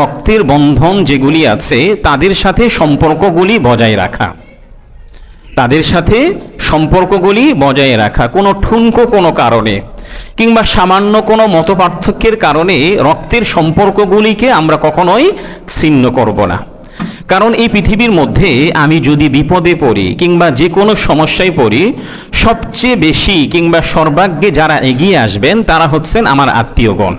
রক্তের বন্ধন যেগুলি আছে, তাদের সাথে সম্পর্কগুলি বজায় রাখা। তাদের সাথে সম্পর্কগুলি বজায় রাখা, কোনো ঠুনকো কোনো কারণে কিংবা সামান্য কোনো মতপার্থক্যের কারণে রক্তের সম্পর্কগুলিকে আমরা কখনোই ছিন্ন করব না। কারণ এই পৃথিবীর মধ্যে আমি যদি বিপদে পড়ি কিংবা যে কোনো সমস্যায় পড়ি, সবচেয়ে বেশি কিংবা সর্বাগ্যে যারা এগিয়ে আসবেন তারা হচ্ছেন আমার আত্মীয়গণ।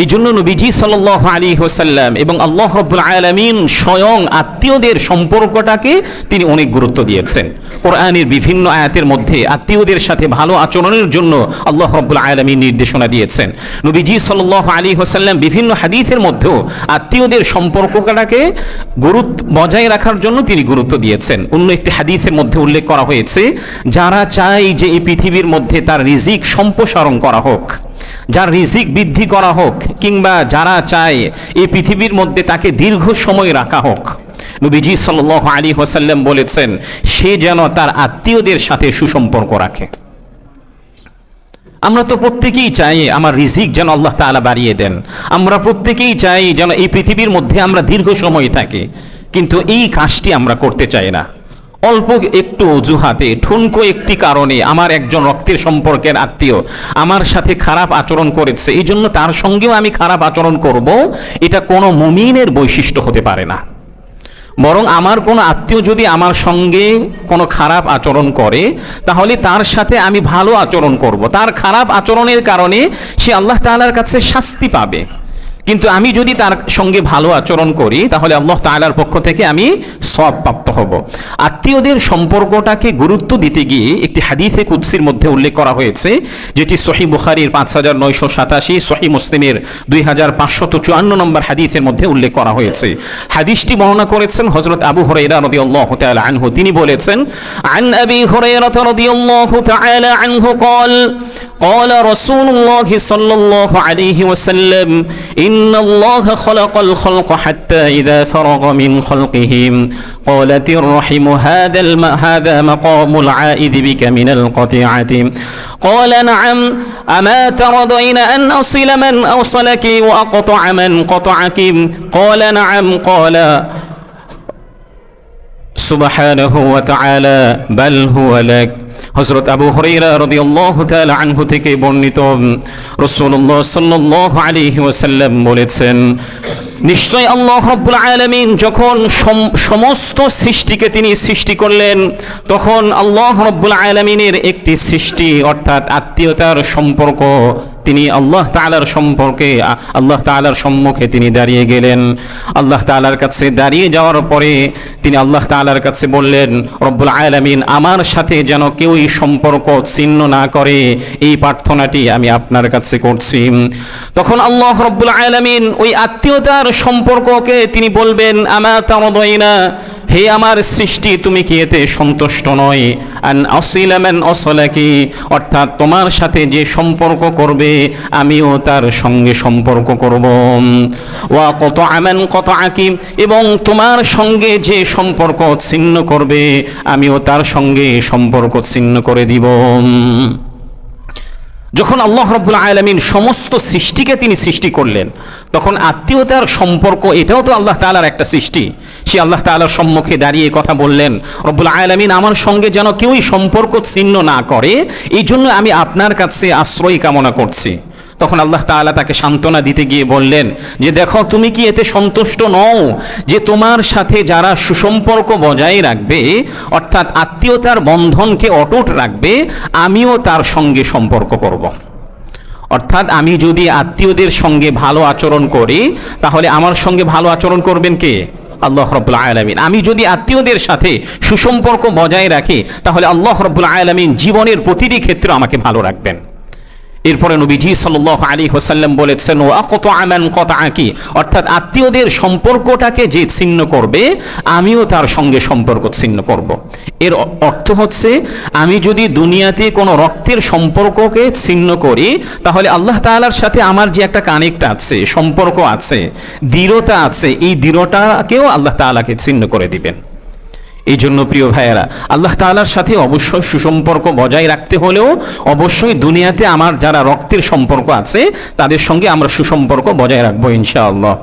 এই জন্য নবীজি সাল আলী হোসাল্লাম এবং আল্লাহ রব্বুল আলমিন স্বয়ং আত্মীয়দের সম্পর্কটাকে তিনি অনেক গুরুত্ব দিয়েছেন। কোরআনের বিভিন্ন আয়াতের মধ্যে আত্মীয়দের সাথে ভালো আচরণের জন্য আল্লাহ রব্বুল আলমিন নির্দেশনা দিয়েছেন। নবীজি সাল আলী হোসাল্লাম বিভিন্ন হাদিসের মধ্যেও আত্মীয়দের সম্পর্কটাকে গুরুত্ব, বজায় রাখার জন্য তিনি গুরুত্ব দিয়েছেন। অন্য একটি হাদিসের মধ্যে উল্লেখ করা হয়েছে, যারা চায় যে এই পৃথিবীর মধ্যে তার রিজিক সম্প্রসারণ করা হোক। যার রিজিক বৃদ্ধি করা হোক কিংবা যারা চায় এই পৃথিবীর মধ্যে তাকে দীর্ঘ সময় রাখা হোক। নবীজি সাল আলী হোসাল্লাম বলেছেন, সে যেন তার আত্মীয়দের সাথে সুসম্পর্ক রাখে। আমরা তো প্রত্যেকেই চাই আমার রিজিক যেন আল্লাহ তালা বাড়িয়ে দেন। আমরা প্রত্যেকেই চাই যেন এই পৃথিবীর মধ্যে আমরা দীর্ঘ সময় থাকি। কিন্তু এই কাজটি আমরা করতে চাই না। অল্প একটু অজুহাতে, ঠুনকো একটি কারণে আমার একজন রক্তের সম্পর্কের আত্মীয় আমার সাথে খারাপ আচরণ করেছে, এই জন্য তার সঙ্গেও আমি খারাপ আচরণ করব, এটা কোনো মুমিনের বৈশিষ্ট্য হতে পারে না। বরং আমার কোনো আত্মীয় যদি আমার সঙ্গে কোনো খারাপ আচরণ করে, তাহলে তার সাথে আমি ভালো আচরণ করব। তার খারাপ আচরণের কারণে সে আল্লাহ তাআলার কাছে শাস্তি পাবে। কিন্তু আমি যদি তার সঙ্গে ভালো আচরণ করি, তাহলে আল্লাহ তালার পক্ষ থেকে আমি সব প্রাপ্ত হব। আত্মীয়দের সম্পর্কটাকে গুরুত্ব দিতে গিয়ে একটি হাদিসে কুৎসির মধ্যে উল্লেখ করা হয়েছে, যেটি সহি বুখারির পাঁচ হাজার নয়শো সাতাশি সহি মুসলিমের দুই হাজার পাঁচশত চুয়ান্ন নম্বর হাদিসের মধ্যে উল্লেখ করা হয়েছে। হাদিসটি বর্ণনা করেছেন হজরত আবু হরাইরা নদী অল্লাহ তালা আনহু। তিনি বলেছেন, আন আবি হরাইরা রদি আল্লাহ তালা আনহু কল قال رسول الله صلى الله عليه وسلم إن الله خلق الخلق حتى إذا فرغ من خلقهم. قالت الرحم هذا الم هذا مقام العائد بك من القطيعة. قال نعم أما ترضين أن أصل من أوصلك وأقطع من قطعك؟ قال نعم. قال হযরত আবু হুরায়রা রাদিয়াল্লাহু তাআলা আনহু থেকে বর্ণিত রাসূলুল্লাহ সাল্লাল্লাহু বলেছেন, নিশ্চয় আল্লাহ রাব্বুল আলামিন যখন সমস্ত সৃষ্টিকে তিনি সৃষ্টি করলেন, তখন আল্লাহ রাব্বুল আলামিনের একটি সৃষ্টি অর্থাৎ আত্মীয়তার সম্পর্ক তিনি আল্লাহ তালার সম্পর্কে, আল্লাহ তালার সম্মুখে তিনি দাঁড়িয়ে গেলেন। আল্লাহ তালার কাছে দাঁড়িয়ে যাওয়ার পরে তিনি আল্লাহ তালার কাছে বললেন, রব্বুল আয়ালামিন আমার সাথে যেন কেউই সম্পর্ক ছিন্ন না করে, এই প্রার্থনাটি আমি আপনার কাছে করছি। তখন আল্লাহ রব্বুল আয়ালামিন ওই আত্মীয়তার সম্পর্ককে তিনি বলবেন, আমা তামদইনা হে আমার সৃষ্টি, তুমি কি এতে সন্তুষ্ট নয়? অর্থাৎ তোমার সাথে যে সম্পর্ক করবে, আমিও তার সঙ্গে সম্পর্ক করব। ওয়া কত আমেন কত আকিম এবং তোমার সঙ্গে যে সম্পর্ক ছিন্ন করবে, আমিও তার সঙ্গে সম্পর্ক ছিন্ন করে দিব। যখন আল্লাহ রব্বুল আলমিন সমস্ত সৃষ্টিকে তিনি সৃষ্টি করলেন, তখন আত্মীয়তার সম্পর্ক এটাও তো আল্লাহ তালার একটা সৃষ্টি। সে আল্লাহ তালার সম্মুখে দাঁড়িয়ে কথা বললেন, রব্বুল আলমিন আমার সঙ্গে যেন কেউই সম্পর্ক ছিন্ন না করে এই জন্য আমি আপনার কাছে আশ্রয় কামনা করছি। তখন আল্লাহ তাআলা তাকে সান্ত্বনা দিতে গিয়ে বললেন যে দেখো, তুমি কি এতে সন্তুষ্ট নও যে তোমার সাথে যারা সুসম্পর্ক বজায় রাখবে, অর্থাৎ আত্মীয়তার বন্ধনকে অটুট রাখবে, আমিও তার সঙ্গে সম্পর্ক করব। অর্থাৎ আমি যদি আত্মীয়দের সঙ্গে ভালো আচরণ করি, তাহলে আমার সঙ্গে ভালো আচরণ করবেন কে? আল্লাহ রব্বুল আলমিন। আমি যদি আত্মীয়দের সাথে সুসম্পর্ক বজায় রাখি, তাহলে আল্লাহ রব্বুল আলমিন জীবনের প্রতিটি ক্ষেত্রে আমাকে ভালো রাখবেন। এরপরে নবীজি সাল্লাহ আলী হোসাল্লাম বলেছেন, ও কত আমান কত আঁকি অর্থাৎ আত্মীয়দের সম্পর্কটাকে যে ছিন্ন করবে, আমিও তার সঙ্গে সম্পর্ক ছিন্ন করব। এর অর্থ হচ্ছে, আমি যদি দুনিয়াতে কোনো রক্তের সম্পর্ককে ছিন্ন করি, তাহলে আল্লাহ তালার সাথে আমার যে একটা কানেক্ট আছে, সম্পর্ক আছে, দৃঢ়তা আছে, এই দৃঢ়টাকেও আল্লাহ তালাকে ছিন্ন করে দিবেন এই জন্য প্রিয় ভাইয়েরা, আল্লাহ তালার সাথে অবশ্যই সুসম্পর্ক বজায় রাখতে হলেও অবশ্যই দুনিয়াতে আমার যারা রক্তের সম্পর্ক আছে, তাদের সঙ্গে আমরা সুসম্পর্ক বজায় রাখব ইনশাআল্লাহ।